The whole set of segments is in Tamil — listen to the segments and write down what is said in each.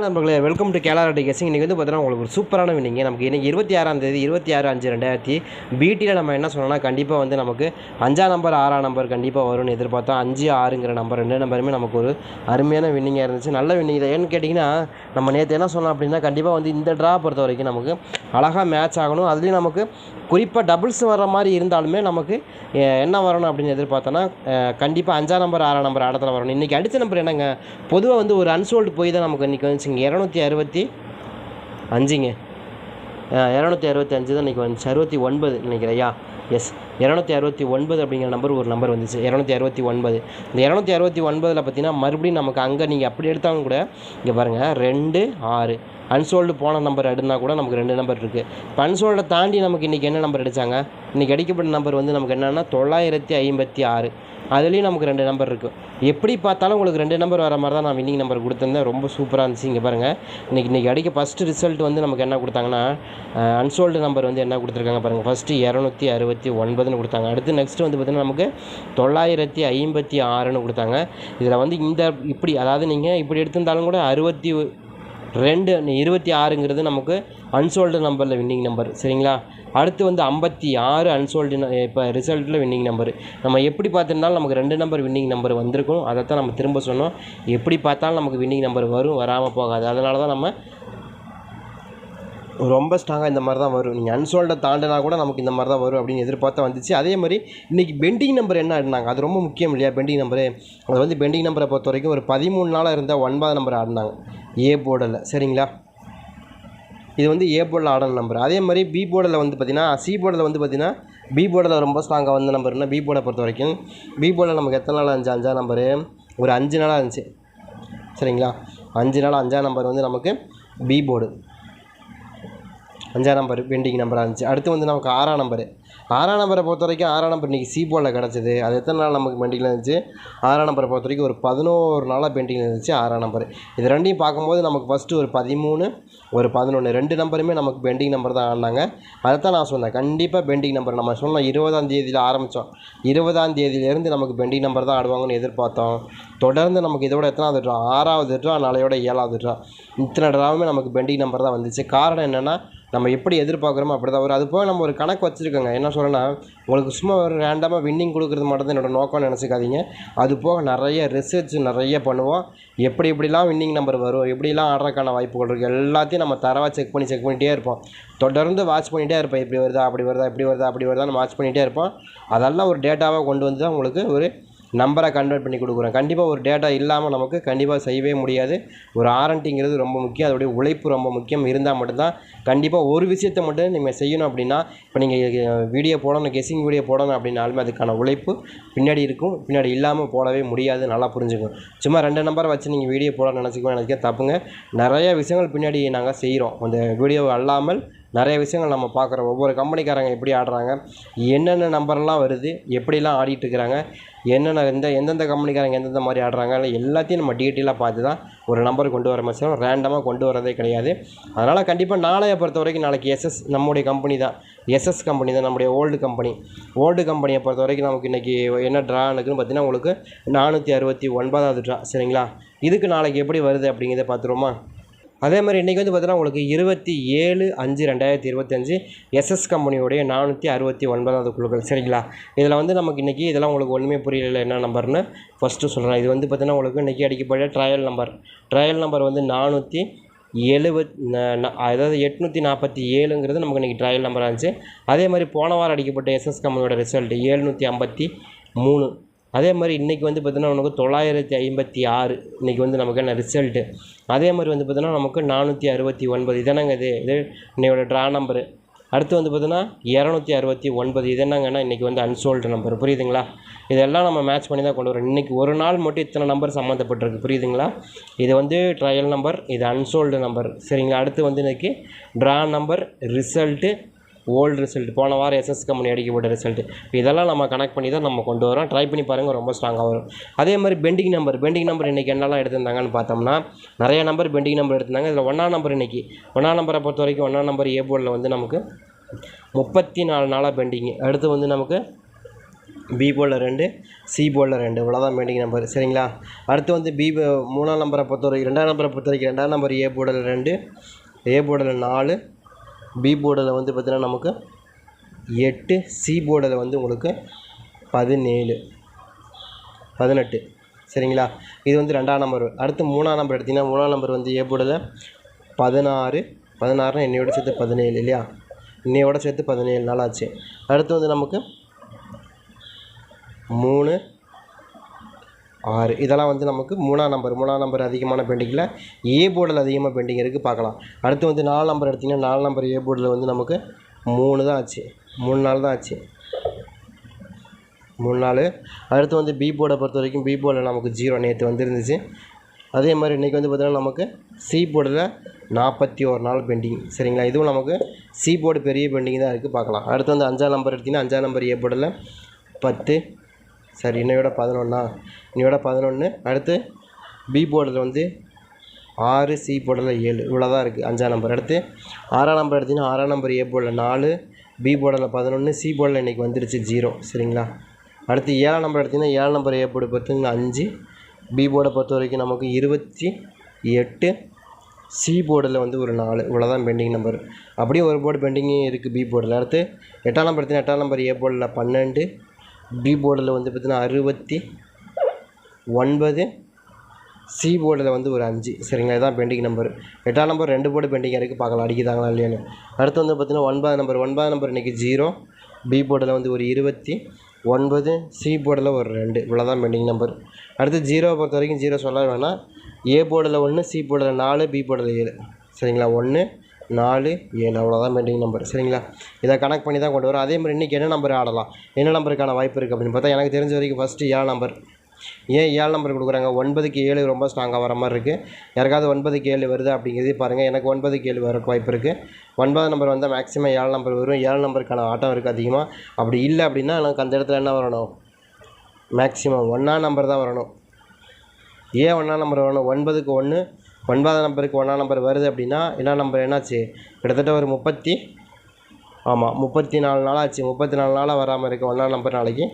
நண்பர்களே வெல்கம் டு கேலாரட்டி கேசிங் இன்றைக்கி வந்து பார்த்தீங்கன்னா உங்களுக்கு ஒரு சூப்பரான வின்னிங்க நமக்கு இன்றைக்கி இருபத்தி ஆறாம் தேதி இருபத்தி ஆறு அஞ்சு ரெண்டாயிரத்தி பிடியில் நம்ம என்ன சொன்னோம்னா கண்டிப்பாக வந்து நமக்கு அஞ்சாம் நம்பர் ஆறாம் நம்பர் கண்டிப்பாக வரும்னு எதிர்பார்த்தோம். அஞ்சு ஆறுங்கிற நம்பர் ரெண்டு நம்பருமே நமக்கு ஒரு அருமையான வின்னிங்காக இருந்துச்சு. நல்ல வின்னிங் இதை ஏன்னு கேட்டிங்கன்னா நம்ம நேற்று என்ன சொன்னோம் அப்படின்னா கண்டிப்பாக வந்து இந்த ட்ரா பொறுத்த வரைக்கும் நமக்கு அழகாக மேட்ச் ஆகணும். அதுலேயும் நமக்கு குறிப்பாக டபுள்ஸ் வர மாதிரி இருந்தாலுமே நமக்கு என்ன வரணும் அப்படின்னு எதிர்பார்த்தோன்னா கண்டிப்பாக அஞ்சாம் நம்பர் ஆறாம் நம்பர் ஆடத்தில் வரணும். இன்றைக்கி அடித்த நம்பர் என்னங்க? பொதுவாக வந்து ஒரு அன்சோல்டு போய் தான் நமக்கு இன்றைக்கி வந்துச்சுங்க. இரநூத்தி அறுபத்தி அஞ்சுங்க. இரநூத்தி அறுபத்தி அஞ்சு தான் இன்றைக்கி வந்துச்சு. அறுபத்தி ஒன்பது நினைக்கிறேன் எஸ் இரநூத்தி அறுபத்தி ஒன்பது அப்படிங்கிற நம்பர் ஒரு நம்பர் வந்துச்சு. இரநூத்தி அறுபத்தி ஒன்பது. இந்த இரநூத்தி அறுபத்தி ஒன்பதில் பார்த்தீங்கன்னா மறுபடியும் நமக்கு அங்கே நீங்கள் அப்படி எடுத்தாலும் கூட இங்கே பாருங்கள் ரெண்டு ஆறு. அன்சோல்டு போன நம்பர் எடுனா கூட நமக்கு ரெண்டு நம்பர் இருக்குது இப்போ அன்சோல்டை தாண்டி நமக்கு இன்றைக்கி என்ன நம்பர் அடித்தாங்க இன்றைக்கி அடிக்கப்பட்ட நம்பர் வந்து நமக்கு என்னென்னா தொள்ளாயிரத்தி ஐம்பத்தி ஆறு. அதுலேயும் நமக்கு ரெண்டு நம்பர் இருக்குது எப்படி பார்த்தாலும் உங்களுக்கு ரெண்டு நம்பர் வர மாதிரி தான் நான் வின்னிங் நம்பர் கொடுத்துருந்தேன். ரொம்ப சூப்பராக இருந்துச்சு இங்கே பாருங்கள் இன்றைக்கி இன்றைக்கி அடிக்க ஃபஸ்ட்டு ரிசல்ட் வந்து நமக்கு என்ன கொடுத்தாங்கன்னா அன்சோல்டு நம்பர் வந்து என்ன கொடுத்துருக்காங்க பாருங்கள் ஃபஸ்ட்டு இரநூத்தி அறுபத்தி ஒன்பதுன்னு கொடுத்தாங்க. அடுத்து நெக்ஸ்ட்டு வந்து பார்த்திங்கன்னா நமக்கு தொள்ளாயிரத்தி ஐம்பத்தி ஆறுன்னு கொடுத்தாங்க. இதில் வந்து இந்த இப்படி அதாவது நீங்கள் இப்படி எடுத்திருந்தாலும் கூட அறுபத்தி ரெண்டு இருபத்தி ஆறுங்கிறது நமக்கு அன்சோல்டு நம்பரில் வின்னிங் நம்பர் சரிங்களா? அடுத்து வந்து ஐம்பத்தி ஆறு அன்சோல்டு இப்போ ரிசல்ட்டில் வின்னிங் நம்பர் நம்ம எப்படி பார்த்துருந்தாலும் நமக்கு ரெண்டு நம்பர் வின்னிங் நம்பர் வந்திருக்கும். அதை தான் நம்ம திரும்ப சொன்னோம் எப்படி பார்த்தாலும் நமக்கு வின்னிங் நம்பர் வரும் வராமல் போகாது. அதனால தான் நம்ம ரொம்ப ஸ்ட்ராங்காக இந்த மாதிரி தான் வரும். நீங்கள் அன்சோல்டை தாண்டினா கூட நமக்கு இந்த மாதிரி தான் வரும் அப்படின்னு எதிர்பார்த்தா வந்துச்சு. அதே மாதிரி இன்றைக்கி பெண்டிங் நம்பர் என்ன ஆடினாங்க? அது ரொம்ப முக்கியம் இல்லையா பெண்டிங் நம்பரு அது வந்து பெண்டிங் நம்பரை பொறுத்த வரைக்கும் ஒரு பதிமூணு நாளாக இருந்தால் ஒன்பது நம்பர் ஆடினாங்க. ஏ போர்டில் சரிங்களா? இது வந்து ஏ போர்டில் ஆடின நம்பர் அதே மாதிரி பி போர்டில் வந்து பார்த்திங்கன்னா சி போர்டில் வந்து பார்த்திங்கன்னா பி போர்டில் ரொம்ப ஸ்ட்ராங்காக வந்த நம்பர்னா பி போர்டை பொறுத்த வரைக்கும் பி போர்டில் நமக்கு எத்தனை நாள் இருந்துச்சு? அஞ்சா நம்பரு ஒரு அஞ்சு நாளாக இருந்துச்சு. சரிங்களா? அஞ்சு நாள் அஞ்சா நம்பர் வந்து நமக்கு பி போர்டு. அஞ்சாம் நம்பர் பெண்டிங் நம்பராக இருந்துச்சு. அடுத்து வந்து நமக்கு ஆறாம் நம்பரு ஆறாம் நம்பரை பொறுத்த வரைக்கும் ஆறாம் நம்பர் இன்றைக்கி சி போர்டில் கிடச்சிது. அது எத்தனை நாள் நமக்கு பெண்டிங்கில் இருந்துச்சு? ஆறாம் நம்பரை பொறுத்த வரைக்கும் ஒரு பதினோரு நாளாக பெண்டிங்கில் இருந்துச்சு ஆறாம் நம்பர் இது ரெண்டையும் பார்க்கும்போது நமக்கு ஃபஸ்ட்டு ஒரு பதிமூணு ஒரு பதினொன்று ரெண்டு நம்பருமே நமக்கு பெண்டிங் நம்பர் தான் ஆடினாங்க அதை தான் நான் சொன்னேன். கண்டிப்பாக பெண்டிங் நம்பர் நம்ம சொன்னோம் இருபதாம் தேதியில் ஆரம்பித்தோம் இருபதாம் தேதியிலேருந்து நமக்கு பெண்டிங் நம்பர் தான் ஆடுவாங்கன்னு எதிர்பார்த்தோம். தொடர்ந்து நமக்கு இதோட எத்தனாவது ட்ரா ஆறாவது ட்ரா நாளையோட ஏழாவது ட்ரா இத்தனை ட்ராவுமே நமக்கு பெண்டிங் நம்பர் தான் வந்துச்சு. காரணம் என்னென்னா நம்ம எப்படி எதிர்பார்க்குறோமோ அப்படி தான் வரும் அது போக நம்ம ஒரு கணக்கு வச்சுருக்கோங்க. என்ன சொல்லணும்னா உங்களுக்கு சும்மா ஒரு ரேண்டமாக வின்னிங் கொடுக்குறது மட்டும் தான் என்னோடய நோக்கம்னு நினச்சிக்காதீங்க. அது போக நிறைய ரிசர்ச் நிறைய பண்ணுவோம். எப்படி எப்படிலாம் வின்னிங் நம்பர் வரும் எப்படிலாம் ஆடுறதுக்கான வாய்ப்புகள் இருக்குது எல்லாத்தையும் நம்ம தரவாக செக் பண்ணி செக் பண்ணிகிட்டே இருப்போம். தொடர்ந்து வாட்ச் பண்ணிகிட்டே இருப்போம். இப்படி வருதா அப்படி வருதா இப்படி வருதா அப்படி வருதான்னு வாட்ச் பண்ணிகிட்டே இருப்போம். அதெல்லாம் ஒரு டேட்டாவாக கொண்டு வந்து தான் உங்களுக்கு ஒரு நம்பரை கன்வெர்ட் பண்ணி கொடுக்குறோம். கண்டிப்பாக ஒரு டேட்டா இல்லாமல் நமக்கு கண்டிப்பாக செய்யவே முடியாது. ஒரு ஆரண்டிங்கிறது ரொம்ப முக்கியம். அதோடைய உழைப்பு ரொம்ப முக்கியம். இருந்தால் மட்டும்தான் கண்டிப்பாக ஒரு விஷயத்தை மட்டும் நீங்கள் செய்யணும் அப்படின்னா இப்போ நீங்கள் வீடியோ போடணும் கெஸிங் வீடியோ போடணும் அப்படின்னாலுமே அதுக்கான உழைப்பு பின்னாடி இருக்கும். பின்னாடி இல்லாமல் போடவே முடியாது. நல்லா புரிஞ்சுக்கணும் சும்மா ரெண்டு நம்பரை வச்சு நீங்கள் வீடியோ போட நினச்சிக்கோ நினைக்க தப்புங்க. நிறைய விஷயங்கள் பின்னாடி நாங்கள் செய்கிறோம் அந்த வீடியோ அல்லாமல் நிறைய விஷயங்கள் நம்ம பார்க்குறோம். ஒவ்வொரு கம்பெனிக்காரங்க எப்படி ஆடுறாங்க? என்னென்ன நம்பர்லாம் வருது? எப்படிலாம் ஆடிட்டுருக்கிறாங்க என்னென்ன எந்த எந்தெந்த கம்பெனிக்காரங்க எந்தெந்த மாதிரி ஆடுறாங்க எல்லாத்தையும் நம்ம டீட்டெயிலாக பார்த்து தான் ஒரு நம்பர் கொண்டு வர மாதிரி ரேண்டமாக கொண்டு வரதே கிடையாது. அதனால் கண்டிப்பாக நாளைய பொறுத்த வரைக்கும் நாளைக்கு எஸ்எஸ் நம்முடைய கம்பெனி தான். எஸ்எஸ் கம்பெனி தான் நம்முடைய ஓல்டு கம்பெனி ஓல்டு கம்பெனியை பொறுத்த வரைக்கும் நமக்கு இன்றைக்கி என்ன ட்ரா இருக்குன்னு பார்த்தீங்கன்னா உங்களுக்கு நானூற்றி அறுபத்தி ஒன்பதாவது ட்ரா சரிங்களா? இதுக்கு நாளைக்கு எப்படி வருது அப்படிங்கிறத பார்த்துருவோமா? அதே மாதிரி இன்றைக்கி வந்து பார்த்தீங்கன்னா உங்களுக்கு இருபத்தி ஏழு அஞ்சு ரெண்டாயிரத்தி இருபத்தஞ்சு எஸ்எஸ் கம்பெனியோடைய நானூற்றி அறுபத்தி ஒன்பதாவது குழுக்கள். சரிங்களா? இதில் வந்து நமக்கு இன்றைக்கி இதெல்லாம் உங்களுக்கு ஒன்றுமே புரியல என்ன நம்பர்னு ஃபஸ்ட்டு சொல்கிறேன் இது வந்து பார்த்தீங்கன்னா உங்களுக்கு இன்றைக்கி அடிக்கப்பட்ட ட்ரையல் நம்பர் ட்ரையல் நம்பர் வந்து நானூற்றி எழுபத் அதாவது எட்நூற்றி நாற்பத்தி ஏழுங்கிறது நமக்கு இன்றைக்கி ட்ரையல் நம்பராக இருந்துச்சு. அதே மாதிரி போன வாரம் அடிக்கப்பட்ட எஸ்எஸ் கம்பெனியோட ரிசல்ட் ஏழ்நூற்றி ஐம்பத்தி மூணு. அதே மாதிரி இன்றைக்கி வந்து பார்த்தீங்கன்னா நமக்கு தொள்ளாயிரத்தி ஐம்பத்தி ஆறு இன்றைக்கி வந்து நமக்கு என்ன ரிசல்ட்டு அதே மாதிரி வந்து பார்த்தீங்கன்னா நமக்கு நானூற்றி அறுபத்தி ஒன்பது. இதென்னங்க இது? இது இன்னையோட ட்ரா நம்பரு அடுத்து வந்து பார்த்தீங்கன்னா இரநூத்தி அறுபத்தி ஒன்பது. இது என்னங்கன்னா இன்றைக்கி வந்து அன்சோல்டு நம்பர் புரியுதுங்களா? இதெல்லாம் நம்ம மேட்ச் பண்ணி தான் கொண்டு வரோம். இன்றைக்கி ஒரு நாள் மட்டும் இத்தனை நம்பர் சம்மந்தப்பட்டிருக்கு. புரியுதுங்களா? இது வந்து ட்ரையல் நம்பர் இது அன்சோல்டு நம்பர் சரிங்களா? அடுத்து வந்து இன்றைக்கி draw number result old result போன வாரம் எஸ்எஸ் கம்பெனி அடிக்கப்பட்ட ரிசல்ட். இதெல்லாம் நம்ம கனெக்ட் பண்ணி தான் நம்ம கொண்டு வரோம். ட்ரை பண்ணி பாருங்கள் ரொம்ப ஸ்ட்ராங்காக வரும். அதே மாதிரி பெண்டிங் நம்பர் பெண்டிங் நம்பர் இன்றைக்கி என்னெல்லாம் எடுத்திருந்தாங்கன்னு பார்த்தோம்னா நிறைய நம்பர் பெண்டிங் நம்பர் எடுத்திருந்தாங்க. இதில் ஒன்றாம் நம்பர் இன்றைக்கி ஒன்றாம் நம்பரை பொறுத்த வரைக்கும் ஒன்றாம் நம்பர் ஏ போர்டில் வந்து நமக்கு முப்பத்தி நாலு நாளாக பெண்டிங்கு அடுத்து வந்து நமக்கு பி போலில் ரெண்டு சி போலில் ரெண்டு. இவ்வளோதான் பெண்டிங் நம்பர் சரிங்களா? அடுத்து வந்து பி மூணாம் நம்பரை பொறுத்த வரைக்கும் ரெண்டாம் நம்பரை பொறுத்த வரைக்கும் ரெண்டாம் நம்பர் ஏ போர்டில் ரெண்டு ஏ போர்டில் நாலு பி போர்டில் வந்து பார்த்திங்கன்னா நமக்கு எட்டு சி போர்டில் வந்து உங்களுக்கு பதினேழு. பதினெட்டு. சரிங்களா? இது வந்து ரெண்டாம் நம்பர் அடுத்து மூணாம் நம்பர் எடுத்திங்கன்னா மூணாம் நம்பர் வந்து ஏ போர்டில் பதினாறு. பதினாறுனா என்னையோட சேர்த்து பதினேழு இல்லையா? இன்னையோட சேர்த்து பதினேழு. நாள் ஆச்சு அடுத்து வந்து நமக்கு மூணு ஆறு. இதெல்லாம் வந்து நமக்கு மூணாம் நம்பர் மூணாம் நம்பர் அதிகமான பெண்டிங்கில் ஏ போர்டில் அதிகமாக பெண்டிங் இருக்குது பார்க்கலாம். அடுத்து வந்து நாலு நம்பர் எடுத்திங்கன்னா நாலு நம்பர் ஏ போர்டில் வந்து நமக்கு மூணு தான் ஆச்சு. மூணு நாள் தான் ஆச்சு. மூணு நாள். அடுத்து வந்து பி போர்டை பொறுத்த வரைக்கும் பி போர்டில் நமக்கு ஜீரோ நேற்று வந்துருந்துச்சு. அதே மாதிரி இன்றைக்கி வந்து பார்த்திங்கன்னா நமக்கு சி போர்டில் நாற்பத்தி ஒரு நாள் பெண்டிங் சரிங்களா? இதுவும் நமக்கு சி போர்டு பெரிய பெண்டிங் தான் இருக்குது பார்க்கலாம். அடுத்து வந்து அஞ்சாம் நம்பர் எடுத்திங்கன்னா அஞ்சாம் நம்பர் ஏ போர்டில் பத்து சரி இன்னையோட பதினொன்றா இன்னையோட பதினொன்று அடுத்து பி போர்டில் வந்து ஆறு சி போர்டில் ஏழு. இவ்வளோ தான் இருக்குது அஞ்சாம் நம்பர் அடுத்து ஆறாம் நம்பர் எடுத்திங்கன்னா ஆறாம் நம்பர் ஏ போர்டில் நாலு பி போர்டில் பதினொன்று சி போர்டில் இன்றைக்கி வந்துருச்சு ஜீரோ சரிங்களா? அடுத்து ஏழாம் நம்பர் எடுத்திங்கன்னா ஏழாம் நம்பர் ஏ போர்டு பார்த்தீங்கன்னா அஞ்சு பி போர்டை பொறுத்த வரைக்கும் நமக்கு இருபத்தி எட்டு சி போர்டில் வந்து ஒரு நாலு. இவ்வளோ தான் பெண்டிங் நம்பர் அப்படியே ஒரு போர்டு பெண்டிங்கும் இருக்குது பி போர்டில். அடுத்து எட்டாம் நம்பர் எடுத்திங்கன்னா எட்டாம் நம்பர் ஏ போர்டில் பன்னெண்டு பி போர்டில் வந்து பார்த்தீங்கன்னா அறுபத்தி ஒன்பது சி போர்டில் வந்து ஒரு அஞ்சு. சரிங்களா? இதுதான் பெண்டிங் நம்பர் எட்டாம் நம்பர் ரெண்டு போர்டு பெண்டிங் இருக்குது பார்க்கலாம். அடிக்குதாங்களா இல்லையான்னு. அடுத்து வந்து பார்த்தீங்கன்னா ஒன்பது நம்பர் ஒன்பது நம்பர் இன்றைக்கி ஜீரோ பி போர்டில் வந்து ஒரு இருபத்தி ஒன்பது சி போர்டில் ஒரு ரெண்டு. இவ்வளோ தான் பெண்டிங் நம்பர் அடுத்து ஜீரோவை பொறுத்த வரைக்கும் ஜீரோ சொல்ல வேணாம். ஏ போர்டில் ஒன்று சி போர்டில் நாலு பி போர்டில் ஏழு. சரிங்களா? ஒன்று நாலு ஏழு அவ்வளோதான் பெண்டிங் நம்பர் சரிங்களா? இதை கனெக்ட் பண்ணி தான் கொண்டு வரோம் அதே மாதிரி இன்றைக்கி என்ன நம்பர் ஆடலாம்? என்ன நம்பருக்கான வாய்ப்பு இருக்குது அப்படின்னு பார்த்தா எனக்கு தெரிஞ்ச வரைக்கும் ஃபஸ்ட்டு ஏழு நம்பர் ஏன் ஏழு நம்பர் கொடுக்குறாங்க? ஒன்பதுக்கு ஏழு ரொம்ப ஸ்ட்ராங்காக வர மாதிரி இருக்குது யாருக்காவது ஒன்பதுக்கு ஏழு வருது அப்படிங்கிறது பாருங்கள் எனக்கு ஒன்பதுக்கு ஏழு வரக்கு வாய்ப்பு இருக்குது ஒன்பது நம்பர் வந்தால் மேக்ஸிமம் ஏழு நம்பர் வரும். ஏழு நம்பருக்கான ஆட்டம் இருக்குது அதிகமாக அப்படி இல்லை அப்படின்னா எனக்கு அந்த இடத்துல என்ன வரணும்? மேக்ஸிமம் ஒன்றா நம்பர் தான் வரணும். ஏன் ஒன்றா நம்பர் வரணும்? ஒன்பதுக்கு ஒன்று ஒன்பதாம் நம்பருக்கு ஒன்றாம் நம்பர் வருது அப்படின்னா என்ன நம்பர் என்னாச்சு? கிட்டத்தட்ட ஒரு முப்பத்தி ஆமாம் முப்பத்தி நாலு நாள் ஆச்சு. முப்பத்தி நாலு நாளாக வராமல் இருக்க ஒன்றாம் நம்பர் நாளைக்கு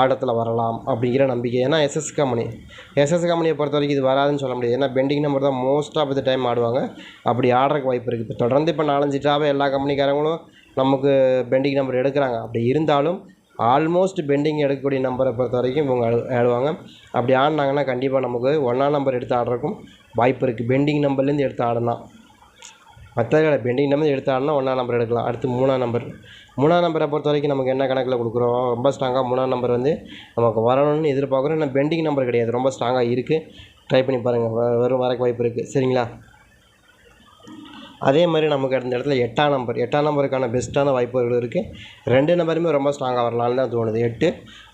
ஆட்டத்தில் வரலாம் அப்படிங்கிற நம்பிக்கை. ஏன்னா எஸ்எஸ் கம்பெனி. எஸ்எஸ் கம்பெனியை பொறுத்த வரைக்கும் இது வராதுன்னு சொல்ல முடியாது. ஏன்னா பெண்டிங் நம்பர் தான் மோஸ்ட் ஆஃப் த டைம் ஆடுவாங்க. அப்படி ஆடுறதுக்கு வாய்ப்பு இருக்குது. இப்போ தொடர்ந்து இப்போ நாலஞ்சு டாவே எல்லா கம்பெனிக்காரங்களும் நமக்கு பெண்டிங் நம்பர் எடுக்கிறாங்க. அப்படி இருந்தாலும் ஆல்மோஸ்ட் பெண்டிங் எடுக்கக்கூடிய நம்பரை பொறுத்த வரைக்கும் இவங்க ஆடுவாங்க. அப்படி ஆடினாங்கன்னா கண்டிப்பாக நமக்கு ஒன்றாம் நம்பர் எடுத்து ஆடுறதுக்கும் வாய்ப்பு இருக்குது பெண்டிங் நம்பர்லேருந்து எடுத்து ஆடலாம். மற்ற பெண்டிங் நம்பர் எடுத்து ஆடினா ஒன்றாம் நம்பர் எடுக்கலாம். அடுத்து மூணாம் நம்பர் மூணாம் நம்பரை பொறுத்த வரைக்கும் நமக்கு என்ன கணக்கில் கொடுக்குறோம்? ரொம்ப ஸ்ட்ராங்காக மூணாம் நம்பர் வந்து நமக்கு வரணும்னு எதிர்பார்க்குறோம். ஏன்னா பெண்டிங் நம்பர் கிடையாது. ரொம்ப ஸ்ட்ராங்காக இருக்குது ட்ரை பண்ணி பாருங்கள் வ- வரும் வரக்கு வாய்ப்பு இருக்குது சரிங்களா? அதே மாதிரி நமக்கு அந்த இடத்துல எட்டாம் நம்பர் எட்டாம் நம்பருக்கான பெஸ்ட்டான வாய்ப்புகள் இருக்குது ரெண்டு நம்பருமே ரொம்ப ஸ்ட்ராங்காக வரலான்னு தான் தோணுது. எட்டு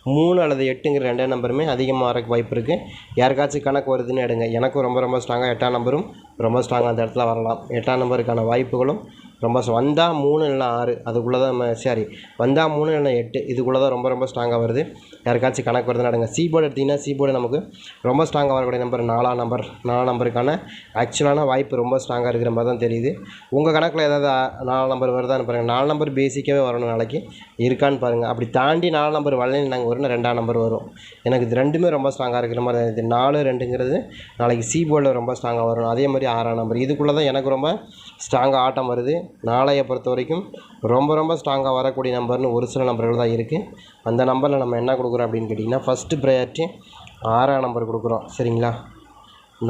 மூணு அல்லது எட்டுங்கிற ரெண்டு நம்பருமே அதிகமாக வரக்கு வாய்ப்பு இருக்குது யாருக்காச்சும் கணக்கு வருதுன்னு எடுங்க. எனக்கும் ரொம்ப ரொம்ப ஸ்ட்ராங்காக எட்டாம் நம்பரும் ரொம்ப ஸ்ட்ராங்காக அந்த இடத்துல வரலாம். எட்டாம் நம்பருக்கான வாய்ப்புகளும் ரொம்ப வந்தால் மூணு இல்லைனா ஆறு அதுக்குள்ளே தான் நம்ம சாரி வந்தால் மூணு இல்லைனா எட்டு இதுக்குள்ளே தான் ரொம்ப ரொம்ப ஸ்ட்ராங்காக வருது. யாருக்காச்சும் கணக்கு வருதுன்னு எடுங்க. சி போர்டு எடுத்திங்கன்னா சி போர்டு நமக்கு ரொம்ப ஸ்ட்ராங்காக வரக்கூடிய நம்பர் நாலாம் நம்பர் நாலாம் நம்பருக்கான ஆக்சுவலான வாய்ப்பு ரொம்ப ஸ்ட்ராங்காக இருக்கிற மாதிரி தான் தெரியுது. உங்கள் கணக்கில் ஏதாவது நாலு நம்பர் வருதான்னு பாருங்கள் நாலு நம்பர் பேசிக்காகவே வரணும் நாளைக்கு. இருக்கான்னு பாருங்கள் அப்படி தாண்டி நாலு நம்பர் வரலன்னு நாங்கள் வரும்னா ரெண்டாம் நம்பர் வரும். எனக்கு இது ரெண்டுமே ரொம்ப ஸ்ட்ராங்காக இருக்கிற மாதிரி தான் இது நாலு ரெண்டுங்கிறது நாளைக்கு சி போர்டில் ரொம்ப ஸ்ட்ராங்காக வரும். அதே மாதிரி ஆறாம் நம்பர் இதுக்குள்ளே தான் எனக்கு ரொம்ப ஸ்ட்ராங்காக ஆட்டம் வருது. நாளைய பொறுத்த வரைக்கும் ரொம்ப ரொம்ப ஸ்ட்ராங்காக வரக்கூடிய நம்பர்னு ஒரு சில நம்பர்கள் தான் இருக்குது அந்த நம்பரில் நம்ம என்ன கொடுக்குறோம் அப்படின்னு கேட்டிங்கன்னா ஃபஸ்ட்டு ப்ரையாரிட்டி ஆறாம் நம்பர் கொடுக்குறோம். சரிங்களா?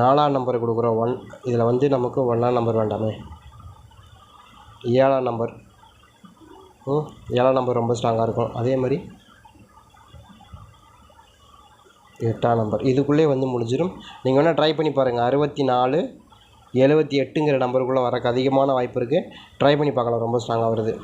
நாலாம் நம்பர் கொடுக்குறோம். ஒன் இதில் வந்து நமக்கு ஒன்றாம் நம்பர் வேண்டாமே. ஏழாம் நம்பர் ம் ஏழாம் நம்பர் ரொம்ப ஸ்ட்ராங்காக இருக்கும். அதே மாதிரி எட்டாம் நம்பர் இதுக்குள்ளே வந்து முடிஞ்சிடும் நீங்கள் வேணால் ட்ரை பண்ணி பாருங்கள் அறுபத்தி நாலு எழுபத்தி எட்டுங்கிற நம்பருக்குள்ளே வரக்கு அதிகமான வாய்ப்பு இருக்குது ட்ரை பண்ணி பார்க்கலாம். ரொம்ப ஸ்ட்ராங்காக வருது.